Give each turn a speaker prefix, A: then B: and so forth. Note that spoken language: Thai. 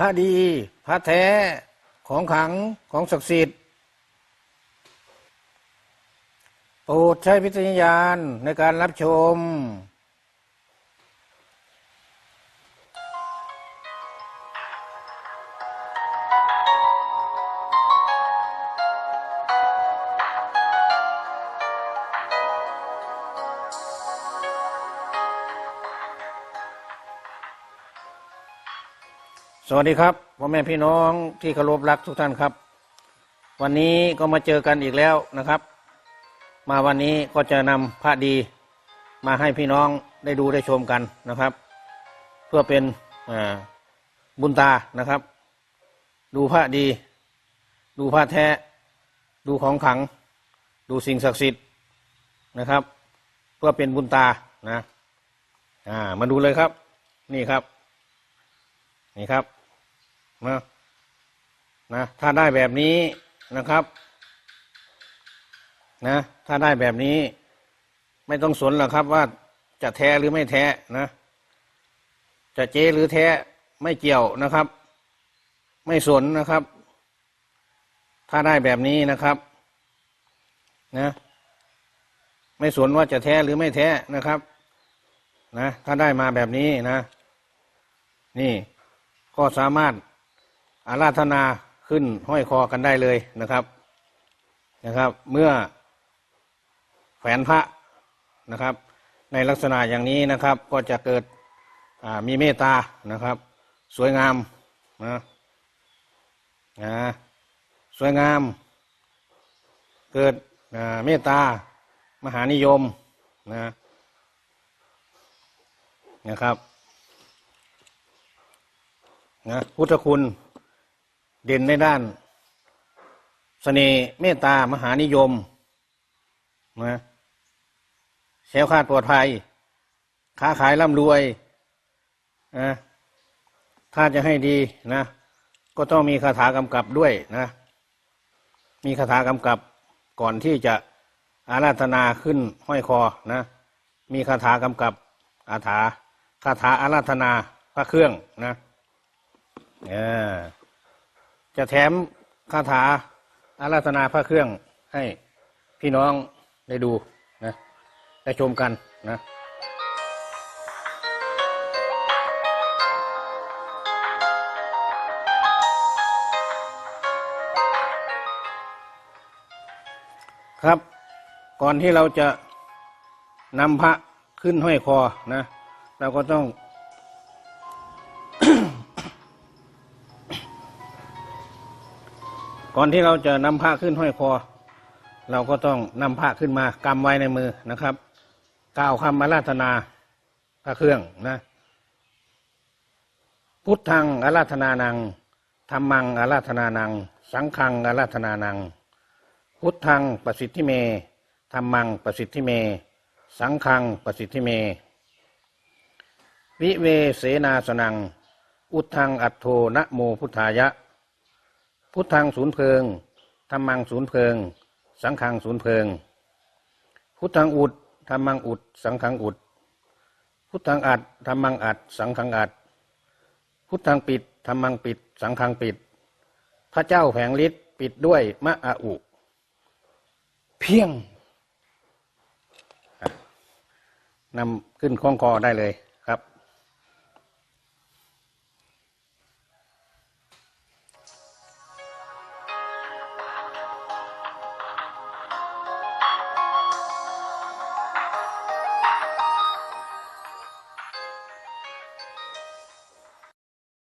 A: ระดี พระแท้ของขังของศักดิ์สิทธิ์โปรดใช้วิจารณญาณในการรับชม สวัสดีครับพ่อแม่พี่น้องที่เคารพรักทุกท่านครับ วันนี้ก็มาเจอกันอีกแล้วนะครับ มาวันนี้ก็จะนำพระดีมาให้พี่น้องได้ดูได้ชมกันนะครับ เพื่อเป็นบุญตานะครับ ดูพระดี ดูพระแท้ ดูของขัง ดูสิ่งศักดิ์สิทธิ์นะครับ เพื่อเป็นบุญตานะอ่ามาดูเลยครับ นี่ครับนี่ครับ นะนะถ้าได้แบบนี้นะครับ นะ ถ้าได้แบบนี้ ไม่ต้องสนหรอกครับ ว่าจะแท้หรือไม่แท้นะ จะเจ๊หรือแท้ไม่เกี่ยวนะครับ ไม่สนนะครับ ถ้าได้แบบนี้นะครับ นะ ไม่สนว่าจะแท้หรือไม่แท้นะครับ นะ ถ้าได้มาแบบนี้นะ นี่ก็สามารถ อาราธนาขึ้นห้อยคอกันได้เลยนะครับนะครับ เมื่อแขวนพระนะครับ ในลักษณะอย่างนี้นะครับ ก็จะเกิดมีเมตตานะครับ สวยงามนะนะสวยงาม เกิดเมตตามหานิยมนะนะครับนะพุทธคุณ เด่นในด้านสเสน่ห์เมตตามหานิยมนะแช้วคลาดปลอดภัย ค้าขายร่ำรวยนะถ้าจะให้ดีนะ ก็ต้องมีคาถากำกับด้วยนะ มีคาถากำกับก่อนที่จะอาราธนาขึ้นห้อยคอนะ มีคาถากำกับอาถาคาถาอาราธนาพระเครื่องนะ เออ จะแถมคาถาอาราธนาพระเครื่องให้พี่น้องได้ดูนะได้ชมกันนะครับ ก่อนที่เราจะนำพระขึ้นห้อยคอนะ เราก็ต้อง ก่อนที่เราจะนำผ้าขึ้นห้อยคอ เราก็ต้องนำผ้าขึ้นมากำไว้ในมือนะครับกล่าวคำอาราธนาพระเครื่องนะ พุทธังอาราธนานังธรรมังอาราธนานัง สังฆังอาราธนานัง พุทธังประสิทธิเมธรรมังประสิทธิเม สังฆังประสิทธิเม วิเวเสนาสนัง อุทธังอัตโทนะโมพุทธายะ พุทธังศูนย์เพลิงธรรมังศูนย์เพลิง สังขังศูนย์เพลิง พุทธังอุดธรรมังอุด สังขังอุด พุทธังอัดธรรมังอัด สังขังอัด พุทธังปิดธรรมังปิด สังขังปิด พระเจ้าแผงฤทธิ์ปิดด้วยมะอาอุ เพียงนำขึ้นคล้องคอได้เลย